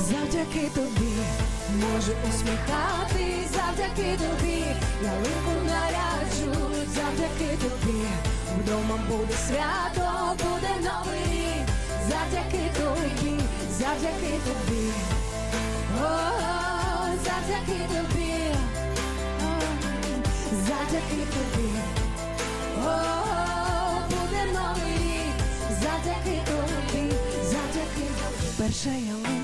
завдяки тобі можу усміхатись, завдяки тобі, ялинку наряджу, завдяки тобі, вдома буде свято, буде новий. Рік, завдяки тобі, завдяки тобі, о, завдяки тобі, завдяки тобі, о, буде новий. Рік, завдяки тобі, завдяки тобі. Перша ялинка,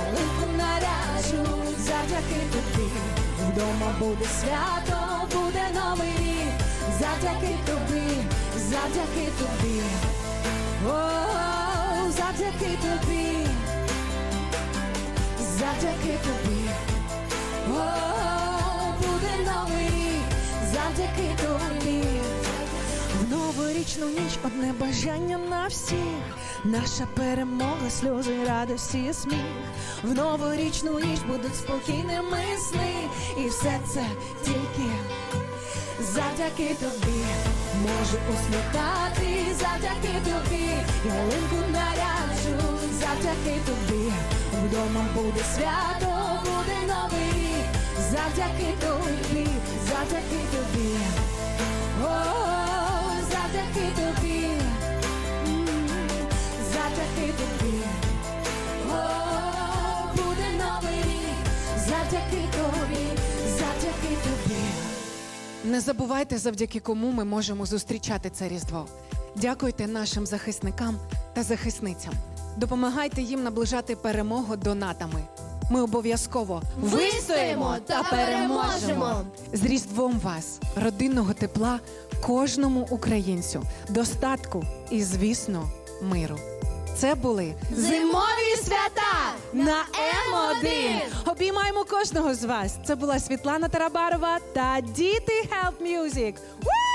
ялинку наряджу, завдяки тобі, вдома буде свято, буде новий рік, завдяки тобі, завдяки тобі, о, завдяки тобі, завдяки тобі, новорічну ніч одне бажання на всіх. Наша перемога, сльози, радості, і сміх. В новорічну ніч будуть спокійними сни. І все це тільки завдяки тобі. Можу усміхати, завдяки тобі. Ялинку наряджу, завдяки тобі. Вдома буде свято, буде новий рік. Завдяки тобі, завдяки тобі. Не забувайте, завдяки кому ми можемо зустрічати це Різдво. Дякуйте нашим захисникам та захисницям. Допомагайте їм наближати перемогу донатами. Ми обов'язково Вистоїмо та переможемо! з Різдвом вас, родинного тепла, кожному українцю, достатку і, звісно, миру. Це були Зимові свята на М1. Обіймаємо кожного з вас. Це була Світлана Тарабарова та діти Help Music. Woo!